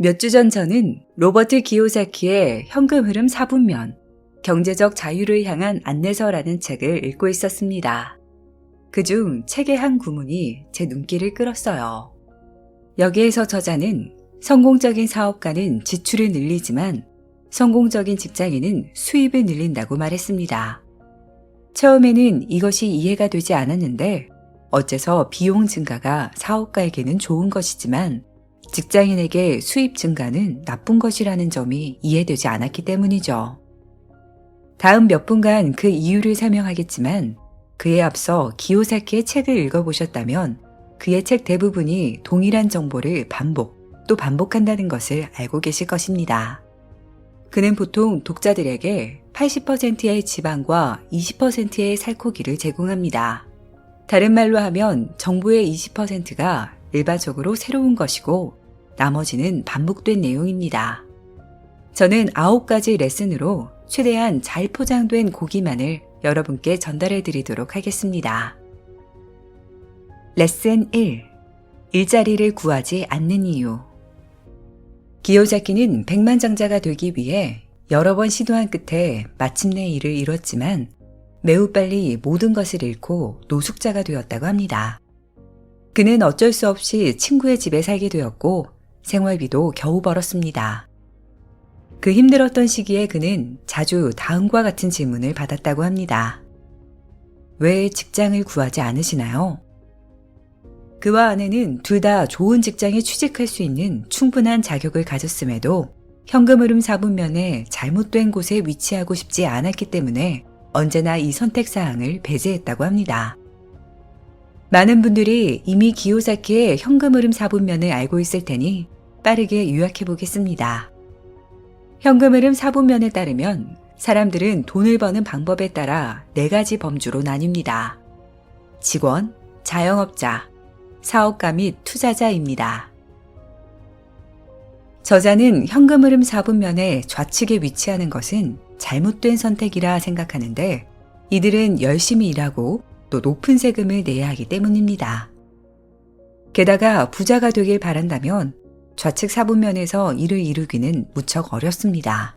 몇 주 전 저는 로버트 기요사키의 현금 흐름 4분면, 경제적 자유를 향한 안내서라는 책을 읽고 있었습니다. 그중 책의 한 구문이 제 눈길을 끌었어요. 여기에서 저자는 성공적인 사업가는 지출을 늘리지만 성공적인 직장인은 수입을 늘린다고 말했습니다. 처음에는 이것이 이해가 되지 않았는데 어째서 비용 증가가 사업가에게는 좋은 것이지만 직장인에게 수입 증가는 나쁜 것이라는 점이 이해되지 않았기 때문이죠. 다음 몇 분간 그 이유를 설명하겠지만 그에 앞서 기요사키의 책을 읽어보셨다면 그의 책 대부분이 동일한 정보를 반복 또 반복한다는 것을 알고 계실 것입니다. 그는 보통 독자들에게 80%의 지방과 20%의 살코기를 제공합니다. 다른 말로 하면 정보의 20%가 일반적으로 새로운 것이고 나머지는 반복된 내용입니다. 저는 9가지 레슨으로 최대한 잘 포장된 고기만을 여러분께 전달해 드리도록 하겠습니다. 레슨 1. 일자리를 구하지 않는 이유. 기요자키는 백만장자가 되기 위해 여러 번 시도한 끝에 마침내 이를 이뤘지만 매우 빨리 모든 것을 잃고 노숙자가 되었다고 합니다. 그는 어쩔 수 없이 친구의 집에 살게 되었고 생활비도 겨우 벌었습니다. 그 힘들었던 시기에 그는 자주 다음과 같은 질문을 받았다고 합니다. 왜 직장을 구하지 않으시나요? 그와 아내는 둘 다 좋은 직장에 취직할 수 있는 충분한 자격을 가졌음에도 현금 흐름 4분면에 잘못된 곳에 위치하고 싶지 않았기 때문에 언제나 이 선택 사항을 배제했다고 합니다. 많은 분들이 이미 기요사키의 현금 흐름 4분면을 알고 있을 테니 빠르게 요약해 보겠습니다. 현금 흐름 4분면에 따르면 사람들은 돈을 버는 방법에 따라 네 가지 범주로 나뉩니다. 직원, 자영업자, 사업가 및 투자자입니다. 저자는 현금 흐름 4분면의 좌측에 위치하는 것은 잘못된 선택이라 생각하는데 이들은 열심히 일하고 또 높은 세금을 내야 하기 때문입니다. 게다가 부자가 되길 바란다면 좌측 4분면에서 이를 이루기는 무척 어렵습니다.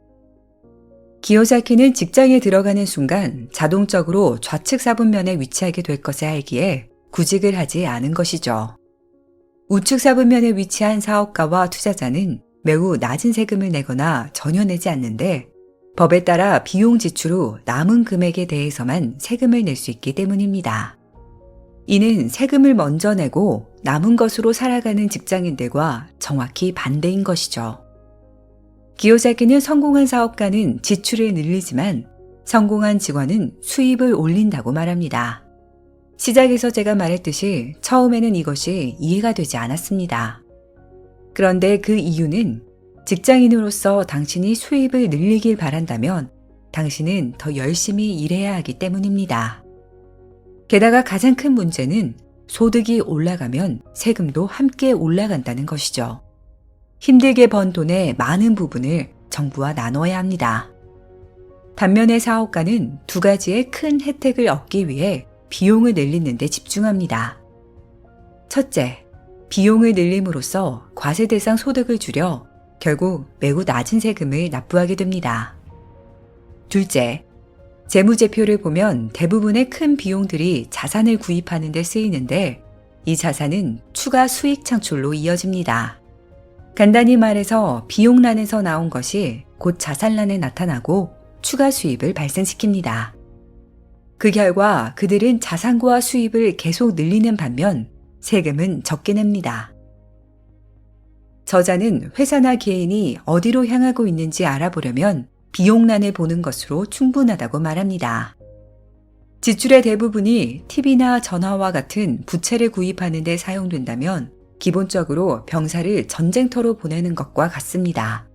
기요사키는 직장에 들어가는 순간 자동적으로 좌측 4분면에 위치하게 될 것을 알기에 구직을 하지 않은 것이죠. 우측 4분면에 위치한 사업가와 투자자는 매우 낮은 세금을 내거나 전혀 내지 않는데 법에 따라 비용 지출 후 남은 금액에 대해서만 세금을 낼 수 있기 때문입니다. 이는 세금을 먼저 내고 남은 것으로 살아가는 직장인들과 정확히 반대인 것이죠. 기요자키는 성공한 사업가는 지출을 늘리지만 성공한 직원은 수입을 올린다고 말합니다. 시작에서 제가 말했듯이 처음에는 이것이 이해가 되지 않았습니다. 그런데 그 이유는 직장인으로서 당신이 수입을 늘리길 바란다면 당신은 더 열심히 일해야 하기 때문입니다. 게다가 가장 큰 문제는 소득이 올라가면 세금도 함께 올라간다는 것이죠. 힘들게 번 돈의 많은 부분을 정부와 나눠야 합니다. 반면에 사업가는 두 가지의 큰 혜택을 얻기 위해 비용을 늘리는 데 집중합니다. 첫째, 비용을 늘림으로써 과세 대상 소득을 줄여 결국 매우 낮은 세금을 납부하게 됩니다. 둘째, 재무제표를 보면 대부분의 큰 비용들이 자산을 구입하는 데 쓰이는데 이 자산은 추가 수익 창출로 이어집니다. 간단히 말해서 비용란에서 나온 것이 곧 자산란에 나타나고 추가 수입을 발생시킵니다. 그 결과 그들은 자산과 수입을 계속 늘리는 반면 세금은 적게 냅니다. 저자는 회사나 개인이 어디로 향하고 있는지 알아보려면 비용란을 보는 것으로 충분하다고 말합니다. 지출의 대부분이 TV나 전화와 같은 부채를 구입하는 데 사용된다면 기본적으로 병사를 전쟁터로 보내는 것과 같습니다.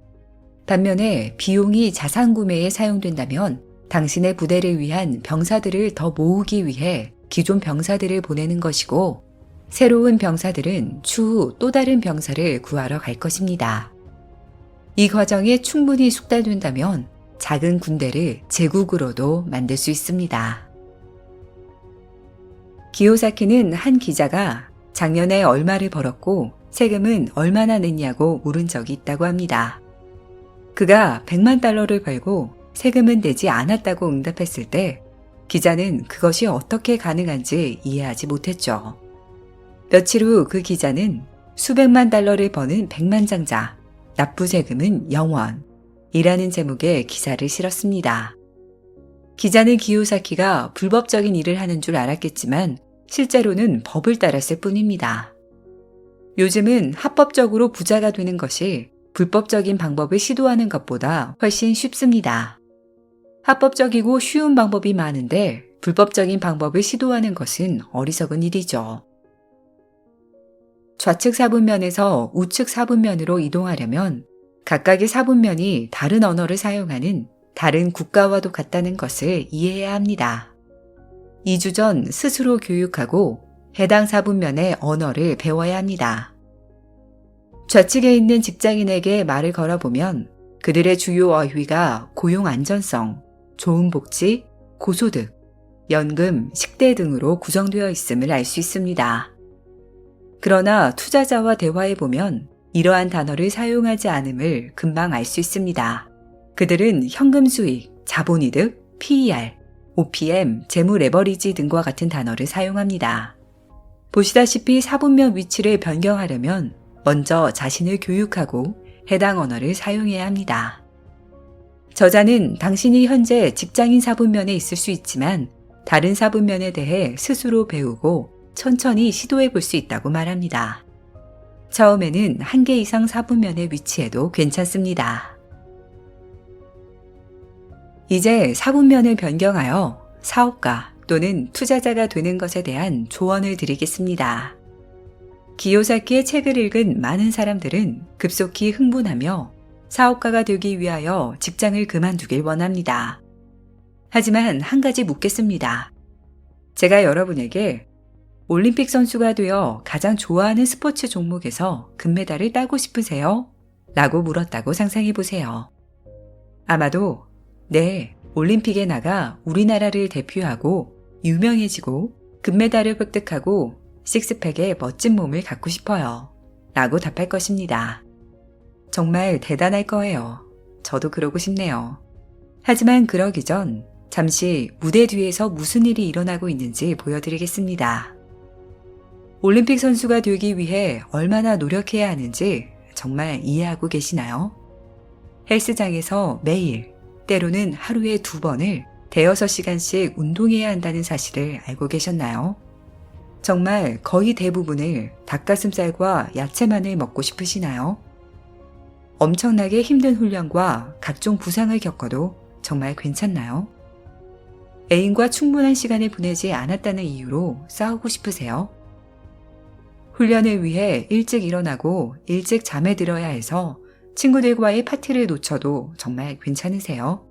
반면에 비용이 자산 구매에 사용된다면 당신의 부대를 위한 병사들을 더 모으기 위해 기존 병사들을 보내는 것이고 새로운 병사들은 추후 또 다른 병사를 구하러 갈 것입니다. 이 과정에 충분히 숙달된다면 작은 군대를 제국으로도 만들 수 있습니다. 기요사키는 한 기자가 작년에 얼마를 벌었고 세금은 얼마나 냈냐고 물은 적이 있다고 합니다. 그가 100만 달러를 벌고 세금은 내지 않았다고 응답했을 때 기자는 그것이 어떻게 가능한지 이해하지 못했죠. 며칠 후 그 기자는 수백만 달러를 버는 백만장자, 납부 세금은 0원 이라는 제목의 기사를 실었습니다. 기자는 기요사키가 불법적인 일을 하는 줄 알았겠지만 실제로는 법을 따랐을 뿐입니다. 요즘은 합법적으로 부자가 되는 것이 불법적인 방법을 시도하는 것보다 훨씬 쉽습니다. 합법적이고 쉬운 방법이 많은데 불법적인 방법을 시도하는 것은 어리석은 일이죠. 좌측 사분면에서 우측 사분면으로 이동하려면 각각의 사분면이 다른 언어를 사용하는 다른 국가와도 같다는 것을 이해해야 합니다. 2주 전 스스로 교육하고 해당 사분면의 언어를 배워야 합니다. 좌측에 있는 직장인에게 말을 걸어보면 그들의 주요 어휘가 고용 안전성, 좋은 복지, 고소득, 연금, 식대 등으로 구성되어 있음을 알 수 있습니다. 그러나 투자자와 대화해 보면 이러한 단어를 사용하지 않음을 금방 알 수 있습니다. 그들은 현금 수익, 자본이득, PER, OPM, 재무 레버리지 등과 같은 단어를 사용합니다. 보시다시피 사분면 위치를 변경하려면 먼저 자신을 교육하고 해당 언어를 사용해야 합니다. 저자는 당신이 현재 직장인 사분면에 있을 수 있지만 다른 사분면에 대해 스스로 배우고 천천히 시도해 볼 수 있다고 말합니다. 처음에는 한 개 이상 사분면에 위치해도 괜찮습니다. 이제 사분면을 변경하여 사업가 또는 투자자가 되는 것에 대한 조언을 드리겠습니다. 기요사키의 책을 읽은 많은 사람들은 급속히 흥분하며 사업가가 되기 위하여 직장을 그만두길 원합니다. 하지만 한 가지 묻겠습니다. 제가 여러분에게 올림픽 선수가 되어 가장 좋아하는 스포츠 종목에서 금메달을 따고 싶으세요? 라고 물었다고 상상해 보세요. 아마도 네, 올림픽에 나가 우리나라를 대표하고 유명해지고 금메달을 획득하고 식스팩의 멋진 몸을 갖고 싶어요. 라고 답할 것입니다. 정말 대단할 거예요. 저도 그러고 싶네요. 하지만 그러기 전 잠시 무대 뒤에서 무슨 일이 일어나고 있는지 보여드리겠습니다. 올림픽 선수가 되기 위해 얼마나 노력해야 하는지 정말 이해하고 계시나요? 헬스장에서 매일, 때로는 하루에 두 번을 대여섯 시간씩 운동해야 한다는 사실을 알고 계셨나요? 정말 거의 대부분을 닭가슴살과 야채만을 먹고 싶으시나요? 엄청나게 힘든 훈련과 각종 부상을 겪어도 정말 괜찮나요? 애인과 충분한 시간을 보내지 않았다는 이유로 싸우고 싶으세요? 훈련을 위해 일찍 일어나고 일찍 잠에 들어야 해서 친구들과의 파티를 놓쳐도 정말 괜찮으세요?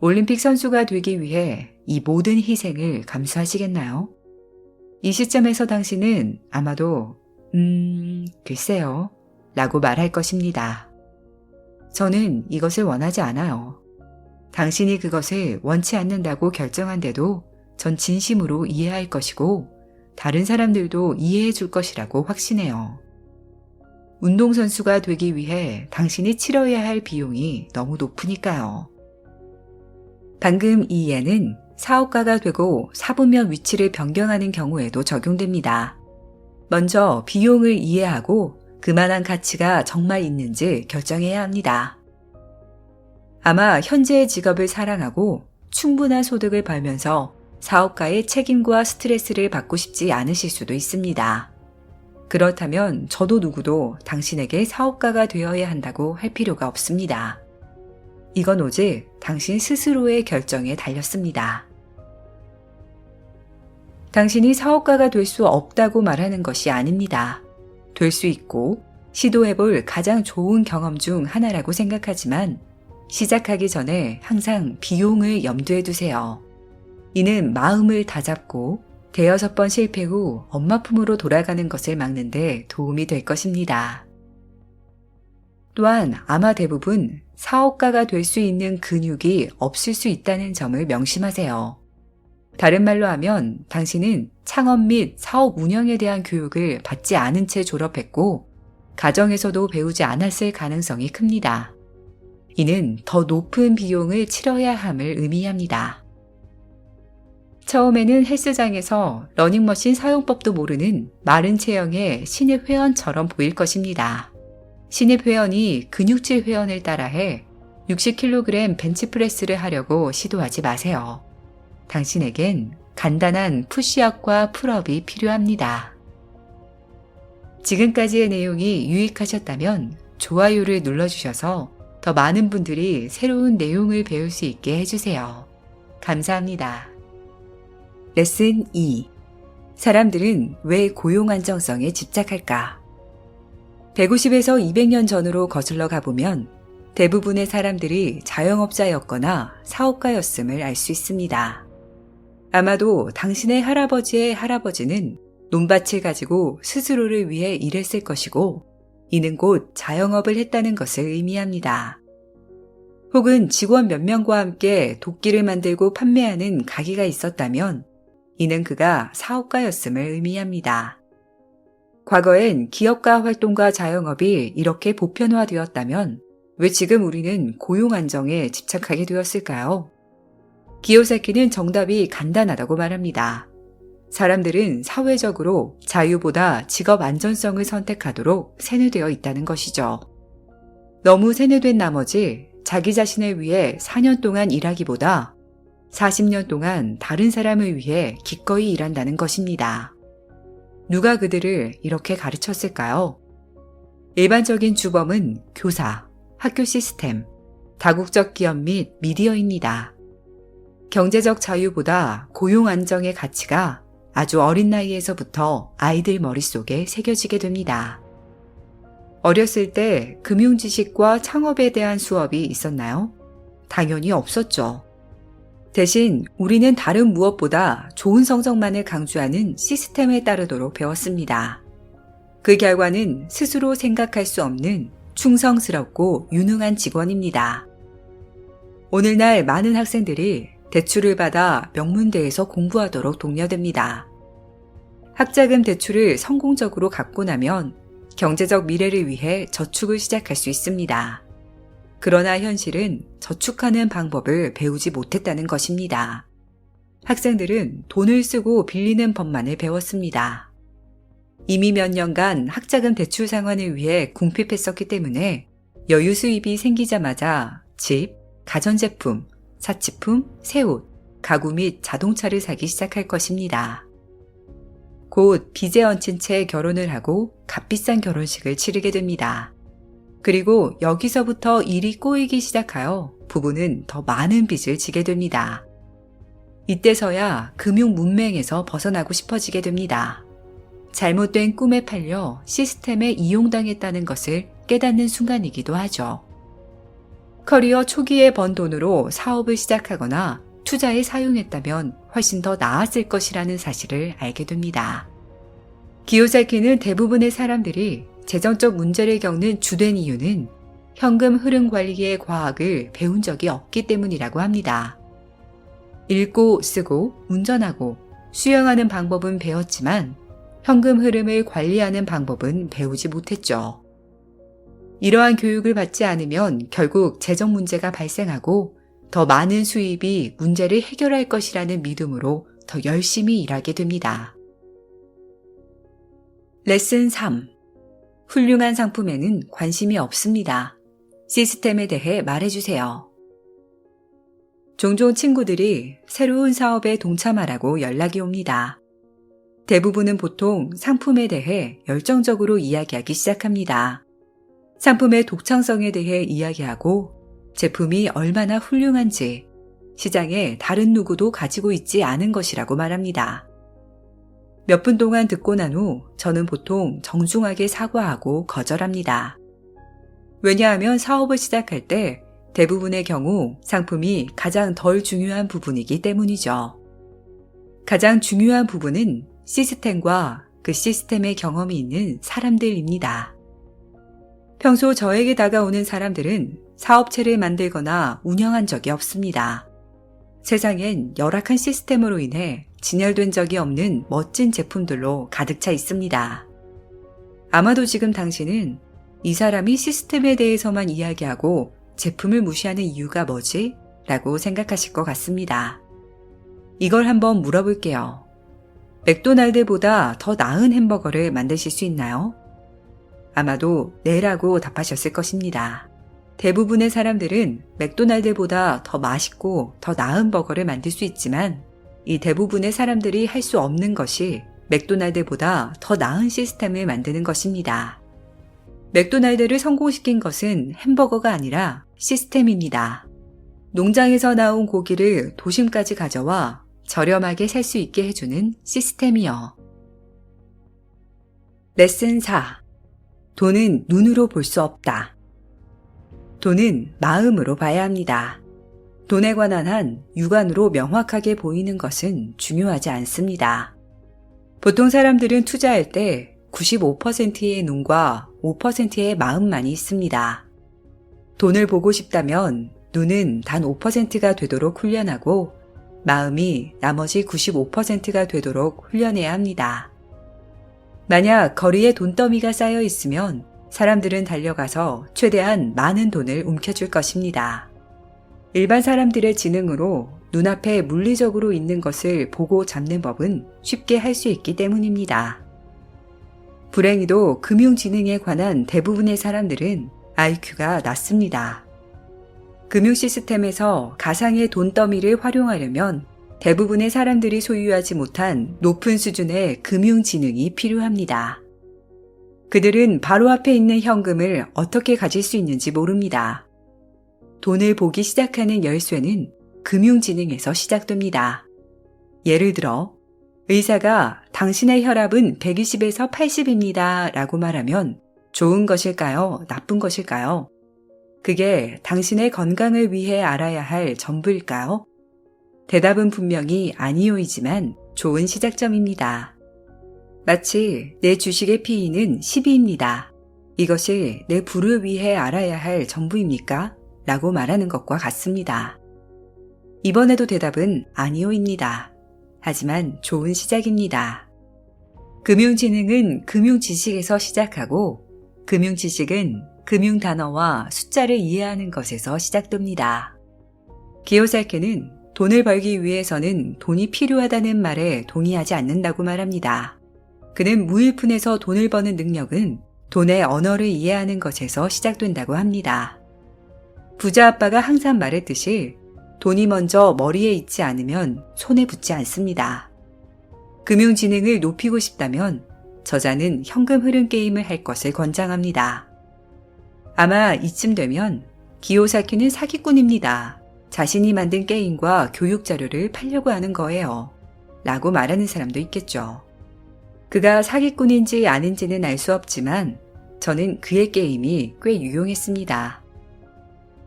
올림픽 선수가 되기 위해 이 모든 희생을 감수하시겠나요? 이 시점에서 당신은 아마도, 음, 글쎄요. 라고 말할 것입니다. 저는 이것을 원하지 않아요. 당신이 그것을 원치 않는다고 결정한데도 전 진심으로 이해할 것이고 다른 사람들도 이해해 줄 것이라고 확신해요. 운동선수가 되기 위해 당신이 치러야 할 비용이 너무 높으니까요. 방금 이 예는 사업가가 되고 사분면 위치를 변경하는 경우에도 적용됩니다. 먼저 비용을 이해하고 그만한 가치가 정말 있는지 결정해야 합니다. 아마 현재의 직업을 사랑하고 충분한 소득을 벌면서 사업가의 책임과 스트레스를 받고 싶지 않으실 수도 있습니다. 그렇다면 저도 누구도 당신에게 사업가가 되어야 한다고 할 필요가 없습니다. 이건 오직 당신 스스로의 결정에 달렸습니다. 당신이 사업가가 될 수 없다고 말하는 것이 아닙니다. 될 수 있고 시도해볼 가장 좋은 경험 중 하나라고 생각하지만 시작하기 전에 항상 비용을 염두에 두세요. 이는 마음을 다잡고 대여섯 번 실패 후 엄마 품으로 돌아가는 것을 막는데 도움이 될 것입니다. 또한 아마 대부분 사업가가 될 수 있는 근육이 없을 수 있다는 점을 명심하세요. 다른 말로 하면 당신은 창업 및 사업 운영에 대한 교육을 받지 않은 채 졸업했고, 가정에서도 배우지 않았을 가능성이 큽니다. 이는 더 높은 비용을 치러야 함을 의미합니다. 처음에는 헬스장에서 러닝머신 사용법도 모르는 마른 체형의 신입 회원처럼 보일 것입니다. 신입 회원이 근육질 회원을 따라해 60kg 벤치프레스를 하려고 시도하지 마세요. 당신에겐 간단한 푸시업과 풀업이 필요합니다. 지금까지의 내용이 유익하셨다면 좋아요를 눌러주셔서 더 많은 분들이 새로운 내용을 배울 수 있게 해주세요. 감사합니다. 레슨 2. 사람들은 왜 고용 안정성에 집착할까? 150에서 200년 전으로 거슬러 가보면 대부분의 사람들이 자영업자였거나 사업가였음을 알 수 있습니다. 아마도 당신의 할아버지의 할아버지는 논밭을 가지고 스스로를 위해 일했을 것이고 이는 곧 자영업을 했다는 것을 의미합니다. 혹은 직원 몇 명과 함께 도끼를 만들고 판매하는 가게가 있었다면 이는 그가 사업가였음을 의미합니다. 과거엔 기업가 활동과 자영업이 이렇게 보편화되었다면 왜 지금 우리는 고용 안정에 집착하게 되었을까요? 기요사키는 정답이 간단하다고 말합니다. 사람들은 사회적으로 자유보다 직업 안전성을 선택하도록 세뇌되어 있다는 것이죠. 너무 세뇌된 나머지 자기 자신을 위해 4년 동안 일하기보다 40년 동안 다른 사람을 위해 기꺼이 일한다는 것입니다. 누가 그들을 이렇게 가르쳤을까요? 일반적인 주범은 교사, 학교 시스템, 다국적 기업 및 미디어입니다. 경제적 자유보다 고용 안정의 가치가 아주 어린 나이에서부터 아이들 머릿속에 새겨지게 됩니다. 어렸을 때 금융 지식과 창업에 대한 수업이 있었나요? 당연히 없었죠. 대신 우리는 다른 무엇보다 좋은 성적만을 강조하는 시스템에 따르도록 배웠습니다. 그 결과는 스스로 생각할 수 없는 충성스럽고 유능한 직원입니다. 오늘날 많은 학생들이 대출을 받아 명문대에서 공부하도록 독려됩니다. 학자금 대출을 성공적으로 갚고 나면 경제적 미래를 위해 저축을 시작할 수 있습니다. 그러나 현실은 저축하는 방법을 배우지 못했다는 것입니다. 학생들은 돈을 쓰고 빌리는 법만을 배웠습니다. 이미 몇 년간 학자금 대출 상환을 위해 궁핍했었기 때문에 여유 수입이 생기자마자 집, 가전제품, 사치품, 새 옷, 가구 및 자동차를 사기 시작할 것입니다. 곧 빚에 얹힌 채 결혼을 하고 값비싼 결혼식을 치르게 됩니다. 그리고 여기서부터 일이 꼬이기 시작하여 부부는 더 많은 빚을 지게 됩니다. 이때서야 금융 문맹에서 벗어나고 싶어지게 됩니다. 잘못된 꿈에 팔려 시스템에 이용당했다는 것을 깨닫는 순간이기도 하죠. 커리어 초기에 번 돈으로 사업을 시작하거나 투자에 사용했다면 훨씬 더 나았을 것이라는 사실을 알게 됩니다. 기요사키는 대부분의 사람들이 재정적 문제를 겪는 주된 이유는 현금 흐름 관리의 과학을 배운 적이 없기 때문이라고 합니다. 읽고 쓰고 운전하고 수영하는 방법은 배웠지만 현금 흐름을 관리하는 방법은 배우지 못했죠. 이러한 교육을 받지 않으면 결국 재정 문제가 발생하고 더 많은 수입이 문제를 해결할 것이라는 믿음으로 더 열심히 일하게 됩니다. 레슨 3. 훌륭한 상품에는 관심이 없습니다. 시스템에 대해 말해주세요. 종종 친구들이 새로운 사업에 동참하라고 연락이 옵니다. 대부분은 보통 상품에 대해 열정적으로 이야기하기 시작합니다. 상품의 독창성에 대해 이야기하고 제품이 얼마나 훌륭한지 시장에 다른 누구도 가지고 있지 않은 것이라고 말합니다. 몇 분 동안 듣고 난 후 저는 보통 정중하게 사과하고 거절합니다. 왜냐하면 사업을 시작할 때 대부분의 경우 상품이 가장 덜 중요한 부분이기 때문이죠. 가장 중요한 부분은 시스템과 그 시스템의 경험이 있는 사람들입니다. 평소 저에게 다가오는 사람들은 사업체를 만들거나 운영한 적이 없습니다. 세상엔 열악한 시스템으로 인해 진열된 적이 없는 멋진 제품들로 가득 차 있습니다. 아마도 지금 당신은 이 사람이 시스템에 대해서만 이야기하고 제품을 무시하는 이유가 뭐지? 라고 생각하실 것 같습니다. 이걸 한번 물어볼게요. 맥도날드보다 더 나은 햄버거를 만드실 수 있나요? 아마도 네라고 답하셨을 것입니다. 대부분의 사람들은 맥도날드보다 더 맛있고 더 나은 버거를 만들 수 있지만 이 대부분의 사람들이 할 수 없는 것이 맥도날드보다 더 나은 시스템을 만드는 것입니다. 맥도날드를 성공시킨 것은 햄버거가 아니라 시스템입니다. 농장에서 나온 고기를 도심까지 가져와 저렴하게 살 수 있게 해주는 시스템이요. 레슨 4. 돈은 눈으로 볼 수 없다. 돈은 마음으로 봐야 합니다. 돈에 관한 한 육안으로 명확하게 보이는 것은 중요하지 않습니다. 보통 사람들은 투자할 때 95%의 눈과 5%의 마음만이 있습니다. 돈을 보고 싶다면 눈은 단 5%가 되도록 훈련하고 마음이 나머지 95%가 되도록 훈련해야 합니다. 만약 거리에 돈더미가 쌓여 있으면 사람들은 달려가서 최대한 많은 돈을 움켜줄 것입니다. 일반 사람들의 지능으로 눈앞에 물리적으로 있는 것을 보고 잡는 법은 쉽게 할 수 있기 때문입니다. 불행히도 금융지능에 관한 대부분의 사람들은 IQ가 낮습니다. 금융 시스템에서 가상의 돈 더미를 활용하려면 대부분의 사람들이 소유하지 못한 높은 수준의 금융 지능이 필요합니다. 그들은 바로 앞에 있는 현금을 어떻게 가질 수 있는지 모릅니다. 돈을 보기 시작하는 열쇠는 금융지능에서 시작됩니다. 예를 들어, 의사가 당신의 혈압은 120에서 80입니다. 라고 말하면 좋은 것일까요? 나쁜 것일까요? 그게 당신의 건강을 위해 알아야 할 전부일까요? 대답은 분명히 아니요이지만 좋은 시작점입니다. 마치 내 주식의 PE는 12입니다. 이것이 내 부를 위해 알아야 할 전부입니까? 라고 말하는 것과 같습니다. 이번에도 대답은 아니요입니다. 하지만 좋은 시작입니다. 금융지능은 금융지식에서 시작하고 금융지식은 금융 단어와 숫자를 이해하는 것에서 시작됩니다. 기요사케는 돈을 벌기 위해서는 돈이 필요하다는 말에 동의하지 않는다고 말합니다. 그는 무일푼에서 돈을 버는 능력은 돈의 언어를 이해하는 것에서 시작된다고 합니다. 부자 아빠가 항상 말했듯이 돈이 먼저 머리에 있지 않으면 손에 붙지 않습니다. 금융 지능을 높이고 싶다면 저자는 현금 흐름 게임을 할 것을 권장합니다. 아마 이쯤 되면 기요사키는 사기꾼입니다. 자신이 만든 게임과 교육 자료를 팔려고 하는 거예요. 라고 말하는 사람도 있겠죠. 그가 사기꾼인지 아닌지는 알 수 없지만 저는 그의 게임이 꽤 유용했습니다.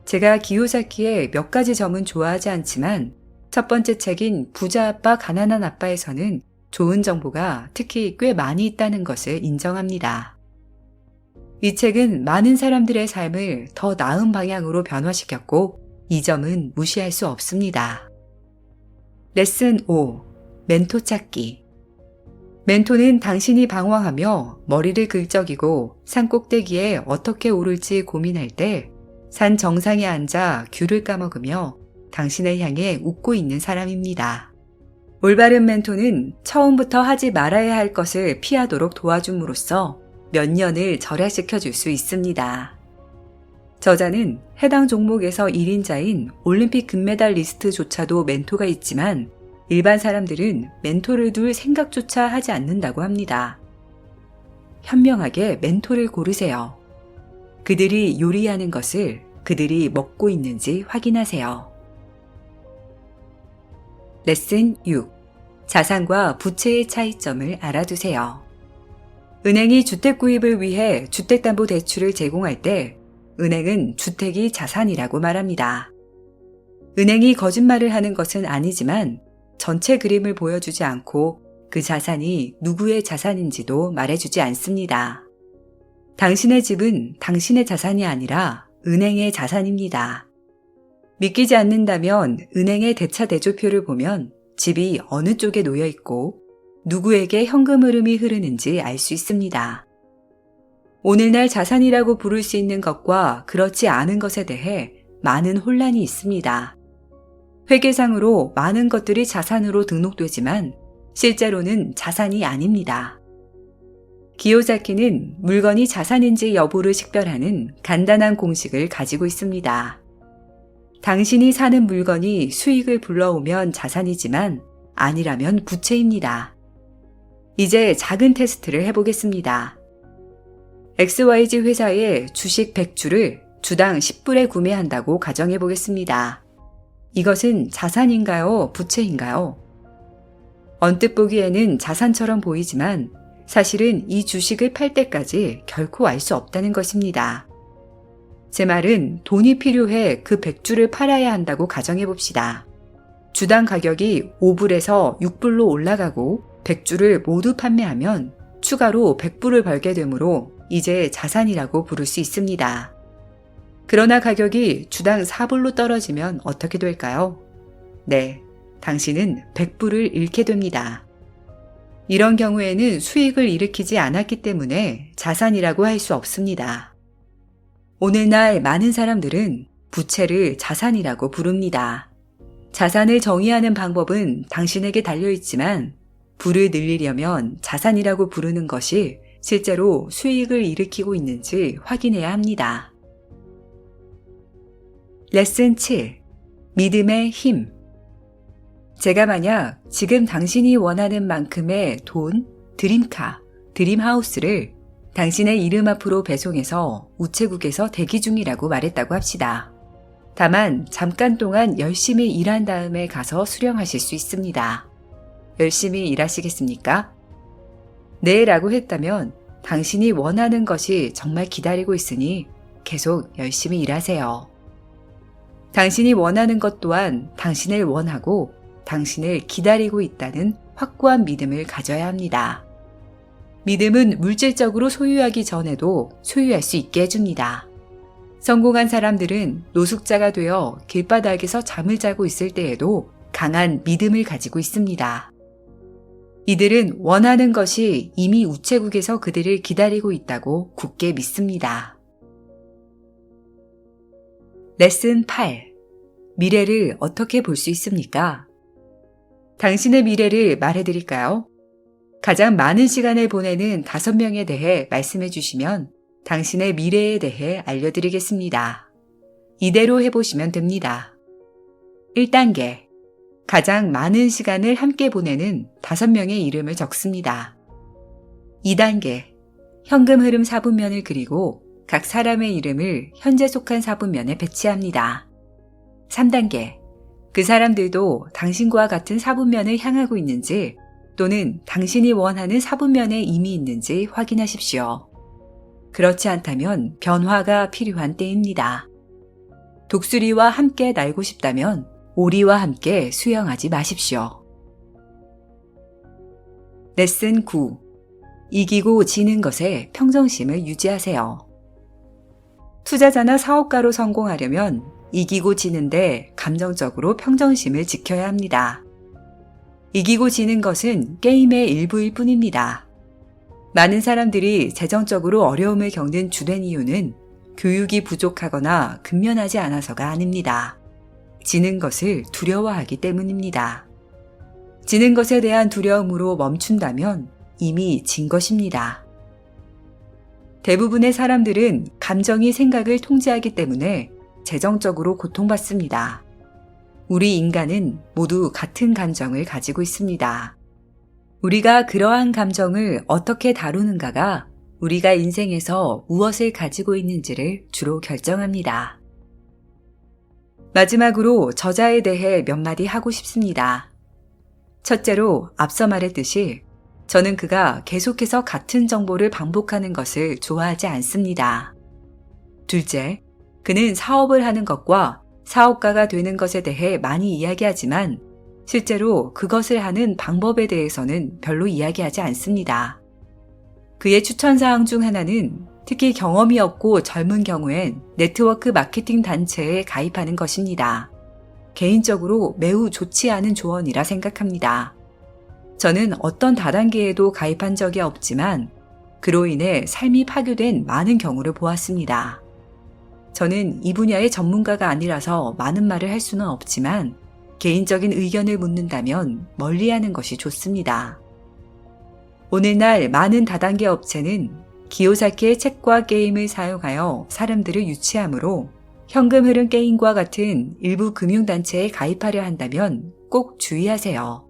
제가 기요사키의 몇 가지 점은 좋아하지 않지만 첫 번째 책인 부자 아빠 가난한 아빠에서는 좋은 정보가 특히 꽤 많이 있다는 것을 인정합니다. 이 책은 많은 사람들의 삶을 더 나은 방향으로 변화시켰고 이 점은 무시할 수 없습니다. 레슨 5. 멘토 찾기. 멘토는 당신이 방황하며 머리를 긁적이고 산 꼭대기에 어떻게 오를지 고민할 때 산 정상에 앉아 귤을 까먹으며 당신을 향해 웃고 있는 사람입니다. 올바른 멘토는 처음부터 하지 말아야 할 것을 피하도록 도와줌으로써 몇 년을 절약시켜 줄 수 있습니다. 저자는 해당 종목에서 1인자인 올림픽 금메달 리스트조차도 멘토가 있지만 일반 사람들은 멘토를 둘 생각조차 하지 않는다고 합니다. 현명하게 멘토를 고르세요. 그들이 요리하는 것을 그들이 먹고 있는지 확인하세요. 레슨 6. 자산과 부채의 차이점을 알아두세요. 은행이 주택 구입을 위해 주택담보대출을 제공할 때 은행은 주택이 자산이라고 말합니다. 은행이 거짓말을 하는 것은 아니지만 전체 그림을 보여주지 않고 그 자산이 누구의 자산인지도 말해주지 않습니다. 당신의 집은 당신의 자산이 아니라 은행의 자산입니다. 믿기지 않는다면 은행의 대차 대조표를 보면 집이 어느 쪽에 놓여 있고 누구에게 현금 흐름이 흐르는지 알 수 있습니다. 오늘날 자산이라고 부를 수 있는 것과 그렇지 않은 것에 대해 많은 혼란이 있습니다. 회계상으로 많은 것들이 자산으로 등록되지만 실제로는 자산이 아닙니다. 기요자키는 물건이 자산인지 여부를 식별하는 간단한 공식을 가지고 있습니다. 당신이 사는 물건이 수익을 불러오면 자산이지만 아니라면 부채입니다. 이제 작은 테스트를 해보겠습니다. XYZ 회사의 주식 100주를 주당 10불에 구매한다고 가정해 보겠습니다. 이것은 자산인가요? 부채인가요? 언뜻 보기에는 자산처럼 보이지만 사실은 이 주식을 팔 때까지 결코 알 수 없다는 것입니다. 제 말은 돈이 필요해 그 100주를 팔아야 한다고 가정해 봅시다. 주당 가격이 5불에서 6불로 올라가고 100주를 모두 판매하면 추가로 100불을 벌게 되므로 이제 자산이라고 부를 수 있습니다. 그러나 가격이 주당 4불로 떨어지면 어떻게 될까요? 네, 당신은 100불을 잃게 됩니다. 이런 경우에는 수익을 일으키지 않았기 때문에 자산이라고 할 수 없습니다. 오늘날 많은 사람들은 부채를 자산이라고 부릅니다. 자산을 정의하는 방법은 당신에게 달려있지만 부를 늘리려면 자산이라고 부르는 것이 실제로 수익을 일으키고 있는지 확인해야 합니다. 레슨 7. 믿음의 힘. 제가 만약 지금 당신이 원하는 만큼의 돈, 드림카, 드림하우스를 당신의 이름 앞으로 배송해서 우체국에서 대기 중이라고 말했다고 합시다. 다만 잠깐 동안 열심히 일한 다음에 가서 수령하실 수 있습니다. 열심히 일하시겠습니까? 네 라고 했다면 당신이 원하는 것이 정말 기다리고 있으니 계속 열심히 일하세요. 당신이 원하는 것 또한 당신을 원하고 당신을 기다리고 있다는 확고한 믿음을 가져야 합니다. 믿음은 물질적으로 소유하기 전에도 소유할 수 있게 해줍니다. 성공한 사람들은 노숙자가 되어 길바닥에서 잠을 자고 있을 때에도 강한 믿음을 가지고 있습니다. 이들은 원하는 것이 이미 우체국에서 그들을 기다리고 있다고 굳게 믿습니다. 레슨 8. 미래를 어떻게 볼 수 있습니까? 당신의 미래를 말해드릴까요? 가장 많은 시간을 보내는 다섯 명에 대해 말씀해 주시면 당신의 미래에 대해 알려드리겠습니다. 이대로 해보시면 됩니다. 1단계. 가장 많은 시간을 함께 보내는 다섯 명의 이름을 적습니다. 2단계. 현금 흐름 4분면을 그리고 각 사람의 이름을 현재 속한 4분면에 배치합니다. 3단계. 그 사람들도 당신과 같은 4분면을 향하고 있는지 또는 당신이 원하는 4분면에 이미 있는지 확인하십시오. 그렇지 않다면 변화가 필요한 때입니다. 독수리와 함께 날고 싶다면 오리와 함께 수영하지 마십시오. 레슨 9. 이기고 지는 것에 평정심을 유지하세요. 투자자나 사업가로 성공하려면 이기고 지는데 감정적으로 평정심을 지켜야 합니다. 이기고 지는 것은 게임의 일부일 뿐입니다. 많은 사람들이 재정적으로 어려움을 겪는 주된 이유는 교육이 부족하거나 근면하지 않아서가 아닙니다. 지는 것을 두려워하기 때문입니다. 지는 것에 대한 두려움으로 멈춘다면 이미 진 것입니다. 대부분의 사람들은 감정이 생각을 통제하기 때문에 재정적으로 고통받습니다. 우리 인간은 모두 같은 감정을 가지고 있습니다. 우리가 그러한 감정을 어떻게 다루는가가 우리가 인생에서 무엇을 가지고 있는지를 주로 결정합니다. 마지막으로 저자에 대해 몇 마디 하고 싶습니다. 첫째로 앞서 말했듯이 저는 그가 계속해서 같은 정보를 반복하는 것을 좋아하지 않습니다. 둘째, 그는 사업을 하는 것과 사업가가 되는 것에 대해 많이 이야기하지만 실제로 그것을 하는 방법에 대해서는 별로 이야기하지 않습니다. 그의 추천사항 중 하나는 특히 경험이 없고 젊은 경우엔 네트워크 마케팅 단체에 가입하는 것입니다. 개인적으로 매우 좋지 않은 조언이라 생각합니다. 저는 어떤 다단계에도 가입한 적이 없지만 그로 인해 삶이 파괴된 많은 경우를 보았습니다. 저는 이 분야의 전문가가 아니라서 많은 말을 할 수는 없지만 개인적인 의견을 묻는다면 멀리 하는 것이 좋습니다. 오늘날 많은 다단계 업체는 기요사키의 책과 게임을 사용하여 사람들을 유치하므로 현금 흐름 게임과 같은 일부 금융단체에 가입하려 한다면 꼭 주의하세요.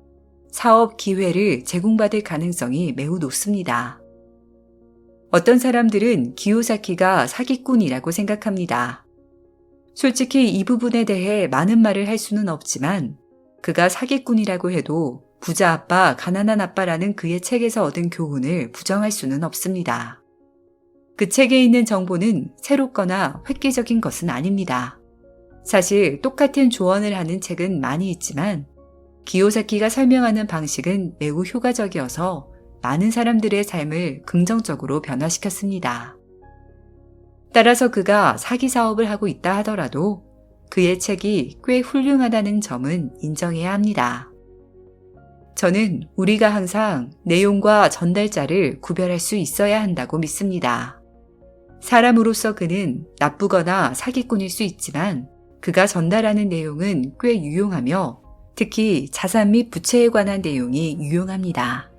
사업 기회를 제공받을 가능성이 매우 높습니다. 어떤 사람들은 기요사키가 사기꾼이라고 생각합니다. 솔직히 이 부분에 대해 많은 말을 할 수는 없지만 그가 사기꾼이라고 해도 부자 아빠, 가난한 아빠라는 그의 책에서 얻은 교훈을 부정할 수는 없습니다. 그 책에 있는 정보는 새롭거나 획기적인 것은 아닙니다. 사실 똑같은 조언을 하는 책은 많이 있지만 기요사키가 설명하는 방식은 매우 효과적이어서 많은 사람들의 삶을 긍정적으로 변화시켰습니다. 따라서 그가 사기 사업을 하고 있다 하더라도 그의 책이 꽤 훌륭하다는 점은 인정해야 합니다. 저는 우리가 항상 내용과 전달자를 구별할 수 있어야 한다고 믿습니다. 사람으로서 그는 나쁘거나 사기꾼일 수 있지만 그가 전달하는 내용은 꽤 유용하며 특히 자산 및 부채에 관한 내용이 유용합니다.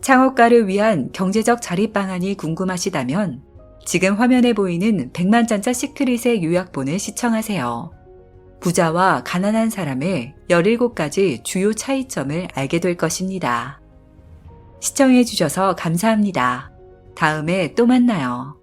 창업가를 위한 경제적 자립 방안이 궁금하시다면 지금 화면에 보이는 100만짠짜 시크릿의 요약본을 시청하세요. 부자와 가난한 사람의 17가지 주요 차이점을 알게 될 것입니다. 시청해주셔서 감사합니다. 다음에 또 만나요.